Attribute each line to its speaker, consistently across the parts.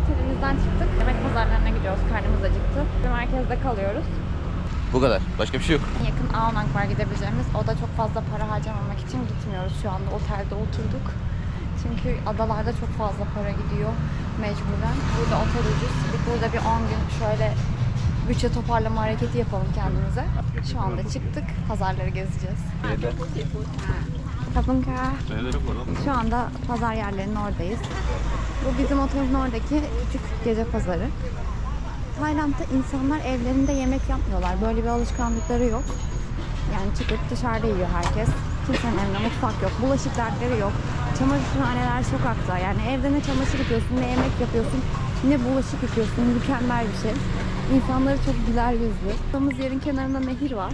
Speaker 1: otelimizden çıktık. Yemek pazarlarına gidiyoruz. Karnımız acıktı. Bir merkezde kalıyoruz.
Speaker 2: Bu kadar. Başka bir şey yok.
Speaker 1: Yakın Ağonang var gidebileceğimiz. O da çok fazla para harcamamak için gitmiyoruz şu anda. Otelde oturduk. Çünkü adalarda çok fazla para gidiyor mecburen. Burada otel ucuz. Bir Burada bir 10 gün şöyle bütçe toparlama hareketi yapalım kendimize. Şu anda çıktık. Pazarları gezeceğiz. Kapınka. Şu anda pazar yerlerinin oradayız. Bu bizim otelin oradaki küçük gece pazarı. Tayland'da insanlar evlerinde yemek yapmıyorlar. Böyle bir alışkanlıkları yok. Yani çıkıp dışarıda yiyor herkes. Kimsenin evinde mutfak yok. Bulaşık dertleri yok. Çamaşırhaneler sokakta. Yani evde ne çamaşır yıkıyorsun, ne yemek yapıyorsun, ne bulaşık yıkıyorsun. Mükemmel bir şey. İnsanları çok güler yüzlü. Tuttuğumuz yerin kenarında nehir var.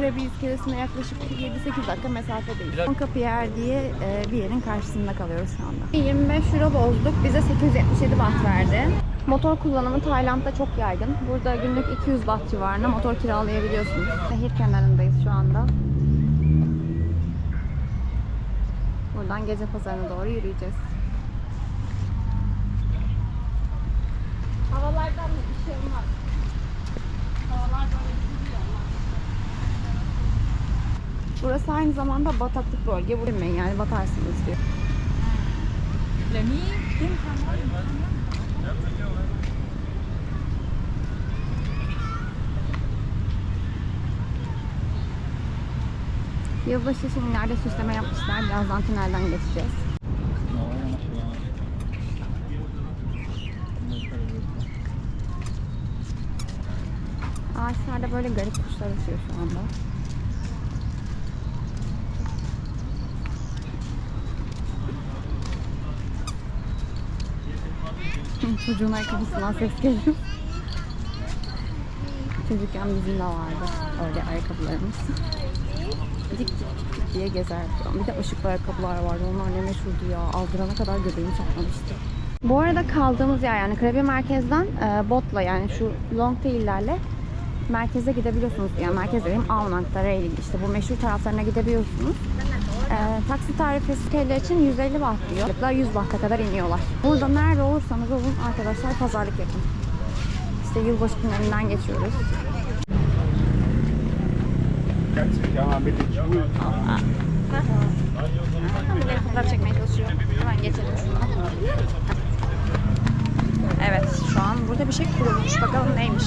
Speaker 1: Krabi iskelesine yaklaşık 7-8 dakika mesafedeyiz. Kapı yer diye e, bir yerin karşısında kalıyoruz şu anda. 25 euro bozduk. Bize 877 baht verdi. Motor kullanımı Tayland'da çok yaygın. Burada günlük 200 baht civarında motor kiralayabiliyorsunuz. Nehir kenarındayız şu anda. Buradan gece pazarına doğru yürüyeceğiz. Havalardan bir şey olmaz. Havalar böyle Burası aynı zamanda bataklık bölge. Buraya yani batarsınız diyor. Yılbaşı şimdilerde süsleme yapmışlar. Birazdan tünelden geçeceğiz. Ağaçlarda böyle garip kuşlar uçuyor şu anda. Çocuğun ayakkabısından ses geliyor. Çocukken bizim de vardı öyle ayakkabılarımız. Dik dik dik dik diye gezerdi. Bir de ışıklı ayakkabılar vardı. Onlar ne meşhurdu ya. Aldırana kadar göbeğim çatlamıştı. Bu arada kaldığımız yer yani Krabi merkezden e, botla yani şu long tail'lerle merkeze gidebiliyorsunuz. Yani merkez dediğim Avnak'ta, Railing işte bu meşhur taraflarına gidebiliyorsunuz. E, taksi tarifesi TL için 150 baht diyor. Balıklar 100 bahta kadar iniyorlar. Burada nerede olursanız olun arkadaşlar pazarlık yapın. İşte yılbaşı günlerinden geçiyoruz. Birileri fotoğraf çekmeye çalışıyor. Hemen geçelim şuradan. Evet şu an burada bir şey kurulmuş. Bakalım neymiş.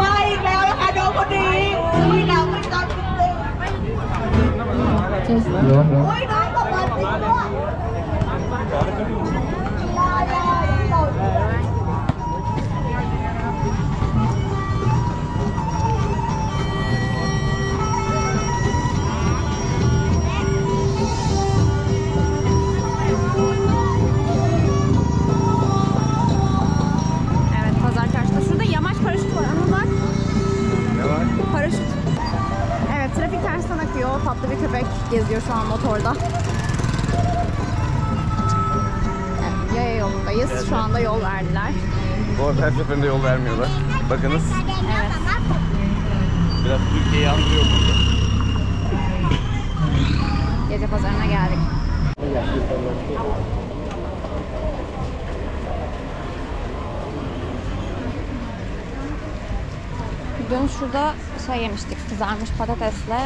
Speaker 3: มาอีกแล้วนะคะน้องคนนี้อุ้ยหน อุ้
Speaker 1: geziyor şu an motorda. Evet, yaya yolundayız. Şu anda yol verdiler.
Speaker 2: Bu arada her seferinde yol vermiyorlar. Bakınız.
Speaker 1: Evet.
Speaker 2: Biraz Türkiye'yi andırıyor burada.
Speaker 1: Gece pazarına geldik. Dün şurada şey yemiştik, kızarmış patatesle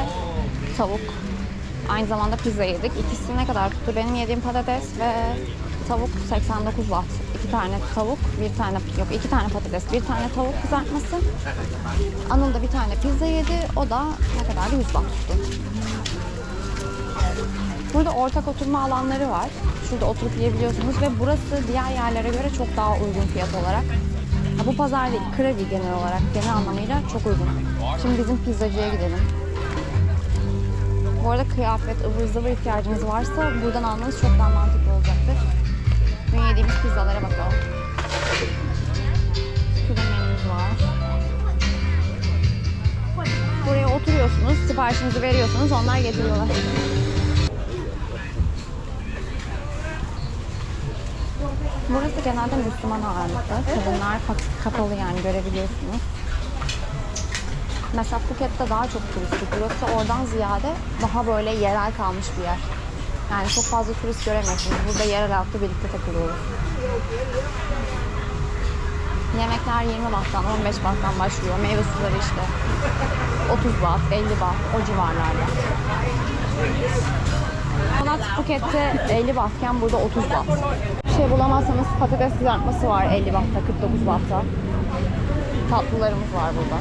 Speaker 1: tavuk. Aynı zamanda pizza yedik. İkisi ne kadar tuttu? Benim yediğim patates ve tavuk 89 baht. İki tane tavuk, bir tane yok iki tane patates, bir tane tavuk kızartması. Anıl da bir tane pizza yedi. O da ne kadar? 100 baht tuttu. Burada ortak oturma alanları var. Şurada oturup yiyebiliyorsunuz ve burası diğer yerlere göre çok daha uygun fiyat olarak. Bu pazar değil, Krabi genel olarak, genel anlamıyla çok uygun. Şimdi bizim pizzacıya gidelim. Bu arada kıyafet, ıvır zıvır ihtiyacınız varsa buradan almanız çok daha mantıklı olacaktır. Dün yediğimiz pizzalara bakalım. Menümüz var. Buraya oturuyorsunuz, siparişinizi veriyorsunuz, onlar getiriyorlar. Burası genelde Müslüman ağırlıklı. Kadınlar kap- kapalı yani görebiliyorsunuz. Mesela Phuket'te daha çok turistik. Burası oradan ziyade daha böyle yerel kalmış bir yer. Yani çok fazla turist göremiyorsunuz. Burada yerel halkla birlikte takılıyoruz. Yemekler 20 bahttan, 15 bahttan başlıyor. Meyve suları işte 30 baht, 50 baht o civarlarda. Donat Phuket'te 50 bahtken burada 30 baht. Bir şey bulamazsanız patates kızartması var 50 bahta, 49 bahta. Tatlılarımız var burada.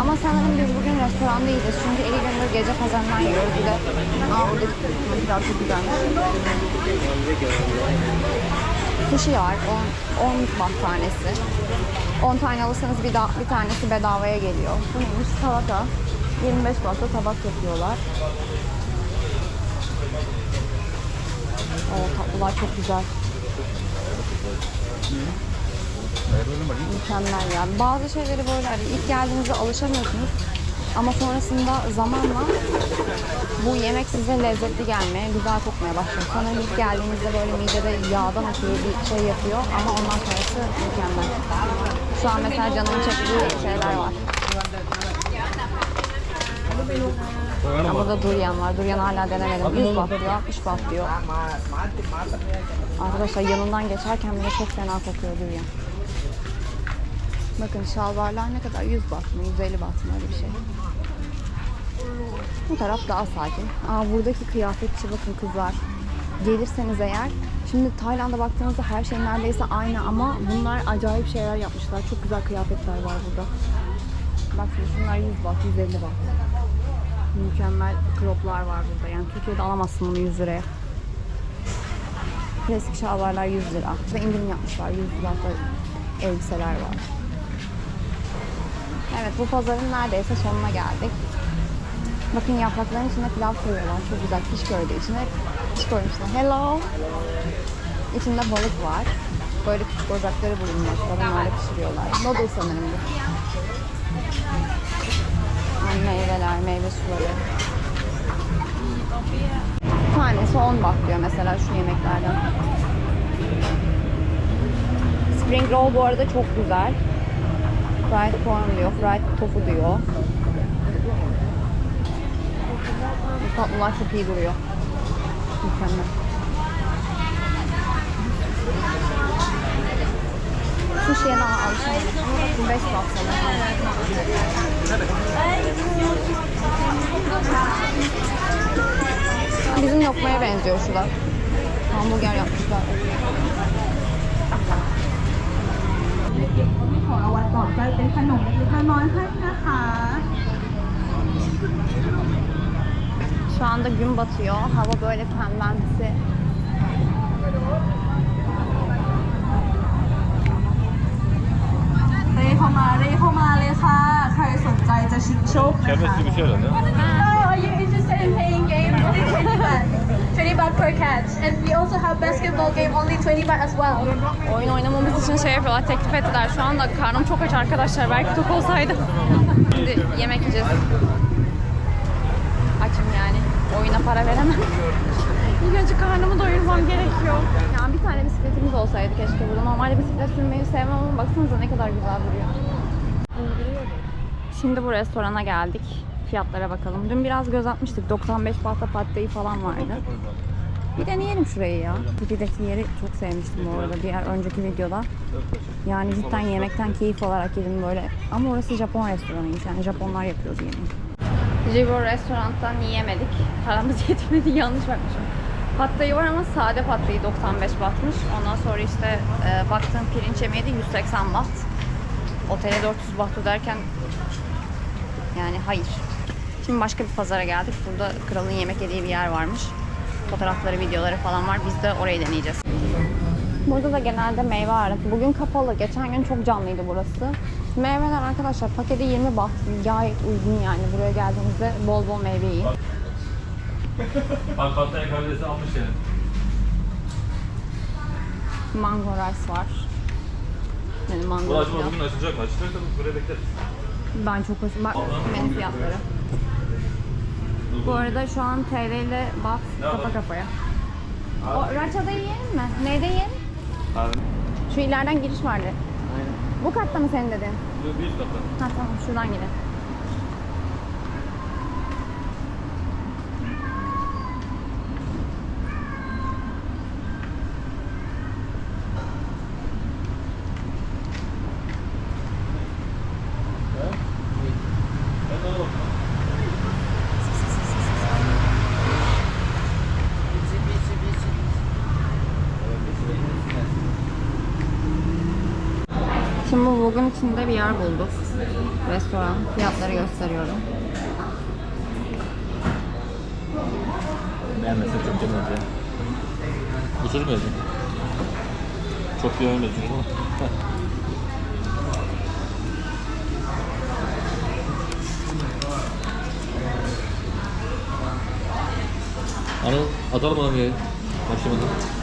Speaker 1: Ama sanırım biz bugün restoranda yiyeceğiz. Çünkü eli gündür gece pazarından yiyoruz. Bir de aa buradaki pilav çok güzelmiş. Sushi var. 10, 10 baht tanesi. 10 tane alırsanız bir, da, bir tanesi bedavaya geliyor. Bu neymiş? Salata. 25 bahta tabak yapıyorlar. O tatlılar çok güzel. Mükemmel yani. Bazı şeyleri böyle hani ilk geldiğinizde alışamıyorsunuz. Ama sonrasında zamanla bu yemek size lezzetli gelmeye, güzel kokmaya başlıyor. Sanırım ilk geldiğinizde böyle midede yağdan ötürü bir şey yapıyor ama ondan sonrası mükemmel. Şu an mesela canımın çektiği şeyler var. Ya burada durian var. Durian hala denemedim. 100 baht diyor, 60 baht diyor. Arkadaşlar yanından geçerken bile çok fena kokuyor durian. Bakın şalvarlar ne kadar? 100 baht mı? 150 baht mı? Öyle bir şey. Bu taraf daha sakin. Aa buradaki kıyafetçi bakın kızlar. Gelirseniz eğer Şimdi Tayland'a baktığınızda her şey neredeyse aynı ama bunlar acayip şeyler yapmışlar. Çok güzel kıyafetler var burada. Bak şimdi şunlar 100 baht, 150 baht. Mükemmel croplar var burada. Yani Türkiye'de alamazsın bunu 100 liraya. Klasik şalvarlar 100 lira. Ve indirim yapmışlar. 100 lirada elbiseler var. Evet bu pazarın neredeyse sonuna geldik. Bakın yaprakların içine pilav koyuyorlar. Çok güzel piş gördüğü içine piş koymuşlar. Hello. İçinde balık var. Böyle küçük ocakları bulunuyor. Onlarla pişiriyorlar. Noodle sanırım bu. Yani meyveler, meyve suları. Tanesi 10 baht diyor mesela şu yemeklerden. Spring roll bu arada çok güzel. Fried corn diyor, fried tofu diyor. Tatlılar çok iyi duruyor. Mükemmel. Sushi'ye daha alışamadım. Ama bakın 5 baht sanırım. Bizim lokmaya benziyor şular. Hamburger yapmışlar.
Speaker 3: ของรางวัลก่อนก็เป็นขนมเล็กๆน้อยๆให้นะคะ
Speaker 1: Şu anda gün batıyor. Hava böyle pembemsi.
Speaker 3: เร่เข้ามาเร่เข้ามาเลยค่ะใครสนใจจะชิงโชคนะคะ
Speaker 2: Serbest gibi şeyler ne?
Speaker 4: No, you it's just a paying game, only 20 baht. 20 baht per catch. And we also have basketball game, only 20 baht as well.
Speaker 1: Oyun oynamamız için şey yapıyorlar, teklif ettiler. Şu anda karnım çok aç arkadaşlar. Belki tok olsaydı. Şimdi yemek yiyeceğiz. Açım yani. Oyuna para veremem. İlk önce karnımı doyurmam gerekiyor. Yani bir tane bisikletimiz olsaydı keşke burada. Normalde bisiklet sürmeyi sevmem ama baksanıza ne kadar güzel duruyor. Şimdi bu restorana geldik. Fiyatlara bakalım. Dün biraz göz atmıştık. 95 bahta patlayı falan vardı. Bir deneyelim şurayı ya. Pipi'deki yeri çok sevmiştim bu arada diğer önceki videoda. Yani cidden yemekten keyif alarak yedim böyle. Ama orası Japon restoranıymış yani Japonlar yapıyordu yemeği. Jibo restorandan yiyemedik. Paramız yetmedi yanlış bakmışım. Pattayı var ama sade pattayı 95 bahtmış. Ondan sonra işte e, baktığım pirinç yemeği de 180 baht. Otele 400 baht öderken yani hayır. Şimdi başka bir pazara geldik. Burada kralın yemek yediği bir yer varmış. Fotoğrafları, videoları falan var. Biz de orayı deneyeceğiz. Burada da genelde meyve ağırlıklı. Bugün kapalı. Geçen gün çok canlıydı burası. Meyveler arkadaşlar paketi 20 baht. Gayet uygun yani. Buraya geldiğinizde bol bol meyve yiyin.
Speaker 5: Bak Pattaya kabilesi almış yani.
Speaker 1: Mango rice var. Yani mango
Speaker 5: Bu acaba bugün açılacak mı? Açılacaksa buraya bekleriz.
Speaker 1: Ben çok hoşum. Bak menü fiyatları. Bu arada şu an TL ile baht kafa kafaya. O Raça'da yiyelim mi? Neyde yiyelim?
Speaker 2: Abi.
Speaker 1: Şu ileriden giriş vardı.
Speaker 2: Aynen.
Speaker 1: Bu katta mı senin dediğin?
Speaker 5: Bir üst katta.
Speaker 1: Ha tamam şuradan gidelim. Soğuk'un içinde bir yer bulduk. Restoran. Fiyatları gösteriyorum.
Speaker 5: Beğenmezsen çok ya. Bu çocuk yedin? Çok yemedi çocuk ama. Anıl atalım bir başlamadan.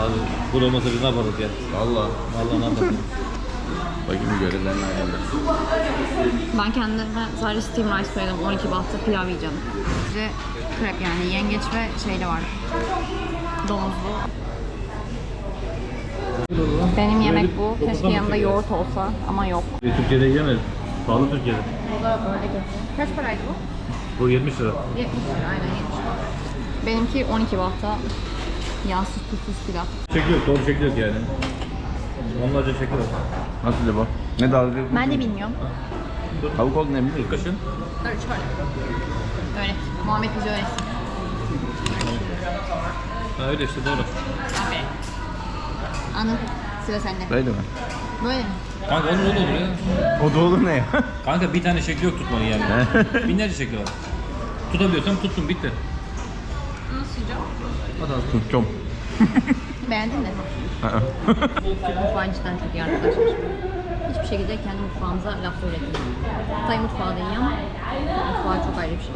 Speaker 5: Abi bu olmasa biz ne yapardık ya?
Speaker 2: Valla.
Speaker 5: Vallahi ne yapardık?
Speaker 2: Bakayım görevlerini ayarla.
Speaker 1: Ben kendime sadece steam rice söyledim. 12 bahtı pilav yiyeceğim. Ve krep yani yengeç ve şeyli var. Domuzlu. Benim yemek bu. Keşke yanında yoğurt olsa ama yok.
Speaker 5: Türkiye'de yiyemez. Pahalı Türkiye'de.
Speaker 1: Bu da böyle getir. Kaç paraydı bu?
Speaker 5: Bu 70 lira.
Speaker 1: 70 lira aynen 70 lira. Benimki 12 bahta. Yağsız tuzsuz pilav.
Speaker 5: Şekli yok, doğru şekli yok yani. Onlarca şekli var.
Speaker 2: Nasıl acaba? Ne dalga?
Speaker 1: Ben de bilmiyorum.
Speaker 2: Tavuk oldu ne bileyim.
Speaker 5: Kaşın.
Speaker 1: Öyle şöyle. Öğret. Muhammed bize öğretsin.
Speaker 5: Ha öyle işte doğru.
Speaker 1: Anıl sıra sende.
Speaker 2: Böyle mi?
Speaker 1: Böyle mi?
Speaker 5: Kanka onun o da olur ya.
Speaker 2: O da olur ne ya?
Speaker 5: Kanka bir tane şekli yok tutmanın yani. Binlerce şekli var. Tutabiliyorsam tuttum bitti.
Speaker 1: Nasıl.
Speaker 2: Tuttum.
Speaker 1: Beğendin mi? Mutfağın cidden çok iyi arkadaşlar. Hiçbir şekilde kendi mutfağımıza laf söyletmiyorum. Tay mutfağı da iyi ama mutfağı çok ayrı bir şey.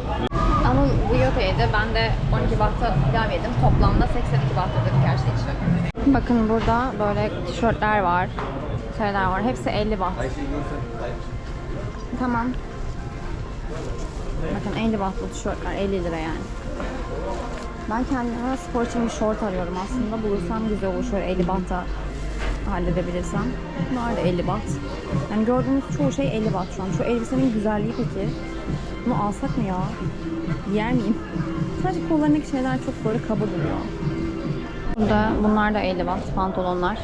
Speaker 1: Anıl Buyoto yedi. Ben de 12 bahta pilav yedim. Toplamda 82 baht ödedik her şey için. Bakın burada böyle tişörtler var. Şeyler var. Hepsi 50 baht. Tamam. Bakın 50 bahtlı tişörtler 50 lira yani. Ben kendime spor için bir şort arıyorum aslında. Bulursam güzel olur. Şöyle 50 bahta halledebilirsem. Bunlar da 50 baht. Yani gördüğünüz çoğu şey 50 baht şu an. Şu elbisenin güzelliği peki. Bunu alsak mı ya? Yer miyim? Sadece kollarındaki şeyler çok böyle kaba duruyor. Burada bunlar da 50 baht pantolonlar.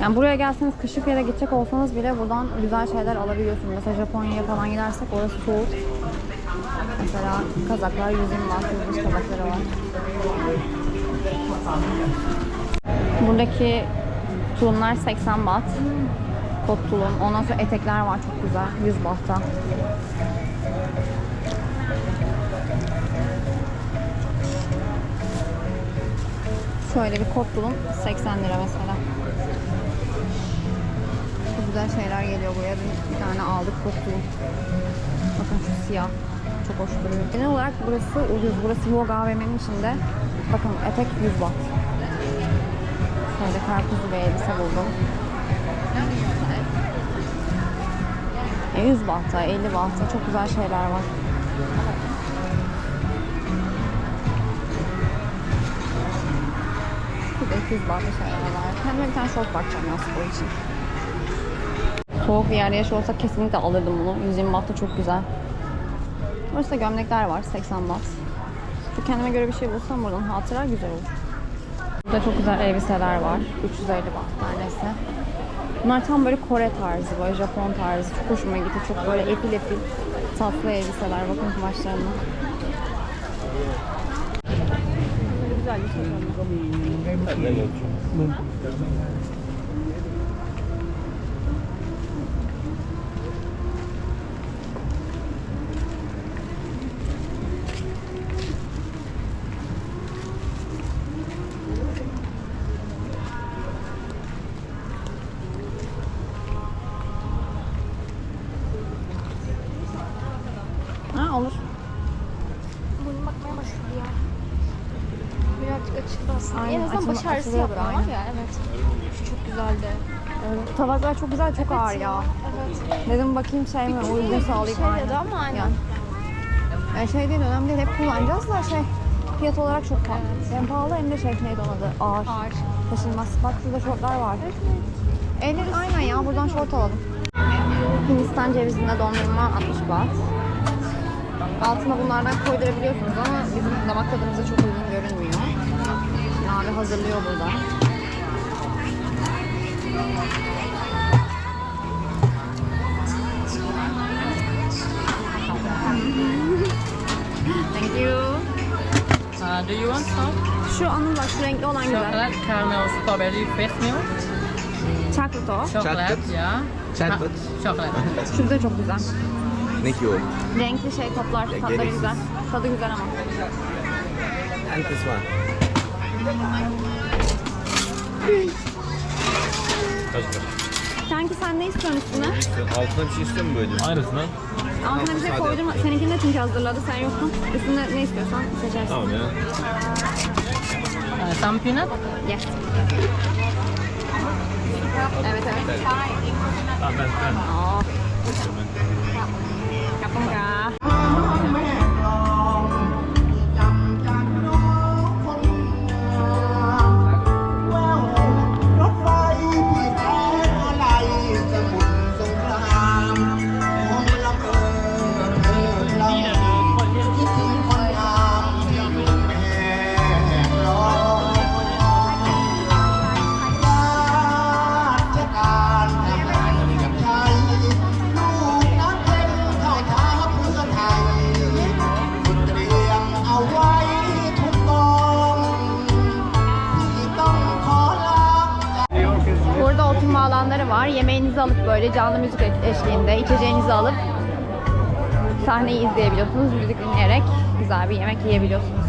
Speaker 1: Yani buraya gelseniz kışlık yere gidecek olsanız bile buradan güzel şeyler alabiliyorsunuz. Mesela Japonya'ya falan gidersek orası soğuk. Mesela kazaklar 120 baht, 105 kazakları var. Buradaki tulumlar 80 baht. Kot tulum. Ondan sonra etekler var çok güzel. 100 bahta. Şöyle bir kot tulum 80 lira mesela. Çok güzel şeyler geliyor buraya. Bir, bir tane aldık kot tulum. Bakın şu siyah. Çok hoş duruyor. Genel olarak burası ucuz. Burası Vogue AVM'nin içinde. Bakın etek 100 baht. Şöyle karpuzlu bir elbise buldum. E, 100 bahta, 50 bahta çok güzel şeyler var. Burada 200 bahta şeyler var. Kendime bir tane şort bakacağım ya spor için. Soğuk bir yerde yaşıyor olsak kesinlikle alırdım bunu. 120 bahta çok güzel. Burası gömlekler var 80 baht. Şu kendime göre bir şey bulsam buradan hatıra güzel olur. Burada çok güzel elbiseler var. 350 baht tanesi. Bunlar tam böyle Kore tarzı, böyle Japon tarzı. Çok hoşuma gitti. Çok böyle efil efil tatlı elbiseler. Bakın kumaşlarına. Güzel bir şey olur.
Speaker 6: Burnum bakmaya başladı ya. Birazcık açıldı aslında.
Speaker 1: Aynen,
Speaker 6: en azından
Speaker 1: açılma-
Speaker 6: baş ağrısı yapmıyor
Speaker 1: aynen.
Speaker 6: ya evet. Şu çok güzeldi.
Speaker 1: Evet. Tabaklar çok güzel, çok ağır ya.
Speaker 6: Evet.
Speaker 1: Dedim bakayım şey mi, uygun sağlayıp
Speaker 6: Şey
Speaker 1: aynen.
Speaker 6: ama aynen.
Speaker 1: Yani. Yani şey değil, önemli değil. Hep kullanacağız da şey, fiyat olarak çok pahalı. Hem pahalı hem de şey neydi onun adı? Ağır.
Speaker 6: Ağır.
Speaker 1: Taşınmaz. Bak şurada şortlar var. Elleri aynen ya, buradan şort alalım. Hindistan cevizinde dondurma 60 baht. Altına bunlardan koydurabiliyorsunuz ama bizim damak tadımıza çok uygun görünmüyor. Abi hazırlıyor burada. Thank you.
Speaker 7: Uh, do you want some
Speaker 1: Şu anın bak şu renkli olan güzel.
Speaker 7: chocolate caramel strawberry fresh milk?
Speaker 1: Chocolate o.
Speaker 5: Chocolate ya.
Speaker 2: Chocolate.
Speaker 5: Chocolate.
Speaker 1: Şu da çok güzel.
Speaker 2: Ne ki o?
Speaker 1: Renkli şey toplar. Tatları
Speaker 2: gereksiz.
Speaker 1: güzel. Tadı güzel ama.
Speaker 2: En kısmı.
Speaker 5: Kaç lira?
Speaker 1: Sanki sen ne istiyorsun üstüne?
Speaker 2: Altına bir şey istiyor mu böyle?
Speaker 5: Aynısından.
Speaker 1: Altına bir şey
Speaker 2: sade.
Speaker 1: koydurma. Seninkini de çünkü hazırladı. Sen yoktun. Üstüne ne istiyorsan seçersin.
Speaker 5: Tamam ya. Uh, some peanut?
Speaker 1: Yes. Evet evet.
Speaker 5: Tamam ben ben.
Speaker 1: Aa. Con. Müzik eşliğinde içeceğinizi alıp sahneyi izleyebiliyorsunuz. Müzik dinleyerek güzel bir yemek yiyebiliyorsunuz.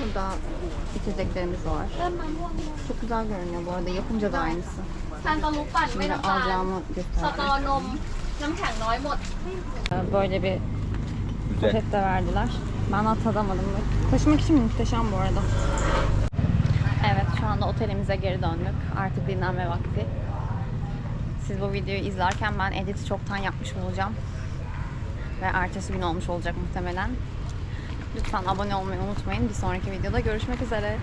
Speaker 1: Burada içeceklerimiz var. Çok güzel görünüyor bu arada. Yapınca da aynısı.
Speaker 4: แคนตาลูปปั่นไม่
Speaker 1: Şimdi
Speaker 4: น้ำตาล
Speaker 1: alacağımı
Speaker 4: สตอ
Speaker 1: göstereyim.
Speaker 4: นม น้ำแข็งน้อยหมด
Speaker 1: Böyle bir
Speaker 2: Güzel.
Speaker 1: poşet de verdiler. Ben daha tadamadım. Taşımak için muhteşem bu arada. Evet şu anda otelimize geri döndük. Artık dinlenme vakti. Siz bu videoyu izlerken ben editi çoktan yapmış olacağım. Ve ertesi gün olmuş olacak muhtemelen. Lütfen abone olmayı unutmayın. Bir sonraki videoda görüşmek üzere.